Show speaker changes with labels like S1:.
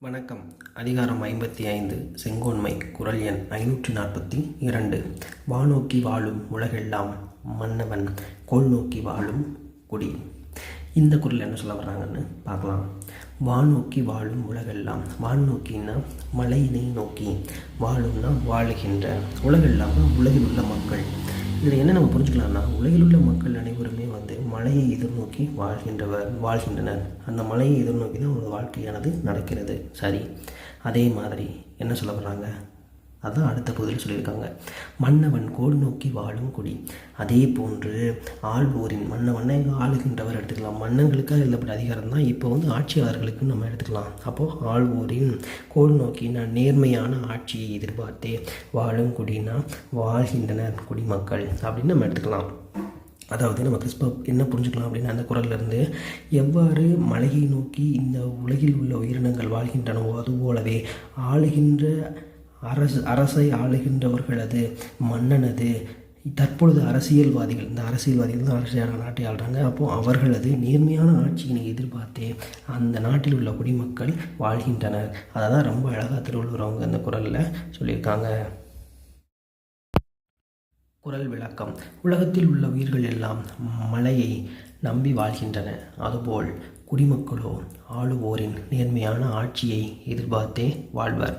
S1: வணக்கம். அதிகாரம் ஐம்பத்தி ஐந்து. செங்கோன்மை. குரல் எண் ஐநூற்றி நாற்பத்தி இரண்டு. வானோக்கி வாழும் உலகெல்லாம் மன்னவன். கோல் நோக்கி வாழும் குடி. இந்த குரல் என்ன சொல்ல வர்றாங்கன்னு பார்க்கலாம். வானோக்கி வாழும் உலகெல்லாம். வான் நோக்கின்னா மலையினை நோக்கி. வாழும்னா வாழுகின்ற. உலகெல்லாம்னா உலகில் உள்ள மக்கள். இதில் என்ன நம்ம புரிஞ்சுக்கலாம்னா உலகில் உள்ள மக்கள் அனைவருமே வந்து மலையை எதிர்நோக்கி வாழ்கின்றவர் வாழ்கின்றனர். அந்த மலையை எதிர்நோக்கி தான் ஒரு வாழ்க்கையானது நடக்கிறது. சரி. அதே மாதிரி என்ன சொல்ல வர்றாங்க? அதான் அடுத்த பகுதியில் சொல்லியிருக்காங்க. மன்னவன் கோடு நோக்கி வாழும் குடி. அதே போன்று ஆள்வோரின் மன்னவனை ஆளுகின்றவர் எடுத்துக்கலாம். மன்னங்களுக்காக எழுதப்பட்ட அதிகாரம் தான் இப்போ வந்து ஆட்சியாளர்களுக்கு நம்ம எடுத்துக்கலாம். அப்போது ஆள்வோரின் கோடு நோக்கி நான் நேர்மையான ஆட்சியை எதிர்பார்த்தே வாழும் குடினா வாழ்கின்றனர் குடிமக்கள் அப்படின்னு நம்ம எடுத்துக்கலாம். அதாவது நம்ம கிறிஸ்ப என்ன புரிஞ்சுக்கலாம் அப்படின்னா அந்த குரல்லேருந்து எவ்வாறு மலையை நோக்கி இந்த உலகில் உள்ள உயிரினங்கள் வாழ்கின்றனவோ அதுபோலவே ஆளுகின்ற அரசு அரசை ஆளுகின்றவர்களது மன்னனது. தற்பொழுது அரசியல்வாதிகள் இந்த அரசியல்வாதிகள் தான் அரசியல் நாட்டை ஆள்றாங்க அப்போது அவர்களது நேர்மையான ஆட்சியினை எதிர்பார்த்தே அந்த நாட்டில் உள்ள குடிமக்கள் வாழ்கின்றனர். அதை தான் ரொம்ப அழகாக திருவள்ளுவர் அவங்க அந்த குரலில் சொல்லியிருக்காங்க. குரல் விளக்கம். உலகத்தில் உள்ள உயிர்கள் எல்லாம் மலையை நம்பி வாழ்கின்றன. அதுபோல் குடிமக்களோ ஆளுவோரின் நேர்மையான ஆட்சியை எதிர்பார்த்தே வாழ்வர்.